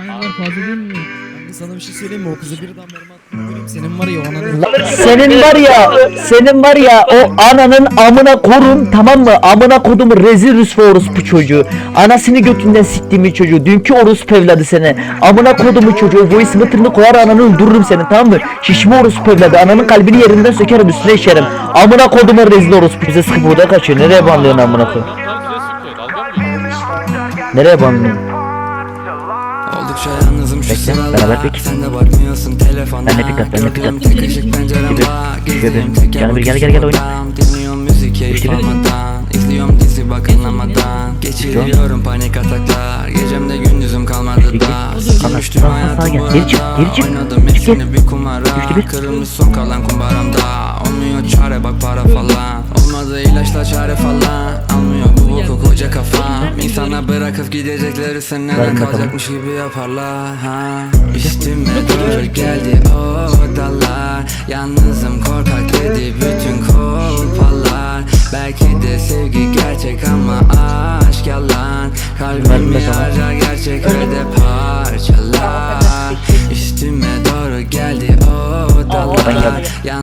Aynen fazla değil mi? Sana bir şey söyleyeyim mi? O kızı bir damlarıma attığını göreyim. Senin var ya o ananı. Senin var ya, senin var ya o ananın amına korun tamam mı? Amına kodumu rezil rüsva orospu çocuğu. Anasını götünden siktiğimin çocuğu. Dünkü orospu evladı seni. Amına kodumu çocuğu. Voice meter'ını koyar ananı öldürürüm seni tamam mı? Şişme orospu evladı. Ananın kalbini yerinden sökerim üstüne işerim. Amına kodumu rezil orospu. Bize sıkıp burada kaçıyor. Nereye banlıyorsun amına koyayım? Nereye banlıyorsun? Oldukça yalnızım şu Bekle, beraber pik. Sen de bakmıyorsun telefona. Ben de pik at, ben de pik at. Gördüğüm tek ışık pencerem Gibi, var gibi. Gezdiğim tek Gel bir, gel, gel, gel, oyna. Dinliyorum müzik keyif almadan İzliyorum dizi bakınlamadan Geçiriyorum panik ataklar. Gecemde gündüzüm kalmadı da sağ, hayatım burada. Oynadım hepsini bir kumara. Kırılmış son kalan kumbaramda. Olmuyor çare bak para falan. Olmadı ilaçla çare falan. Almıyor sana bırakıp gidecekleri senden kalacakmış gibi yaparlar ha. Üstüme doğru geldi o dallar. Yalnızım korkak dedi bütün kolpalar. Belki de sevgi gerçek ama aşk yalan. Kalbimi acar gerçeklerde parçalar. Üstüme doğru geldi o dallar.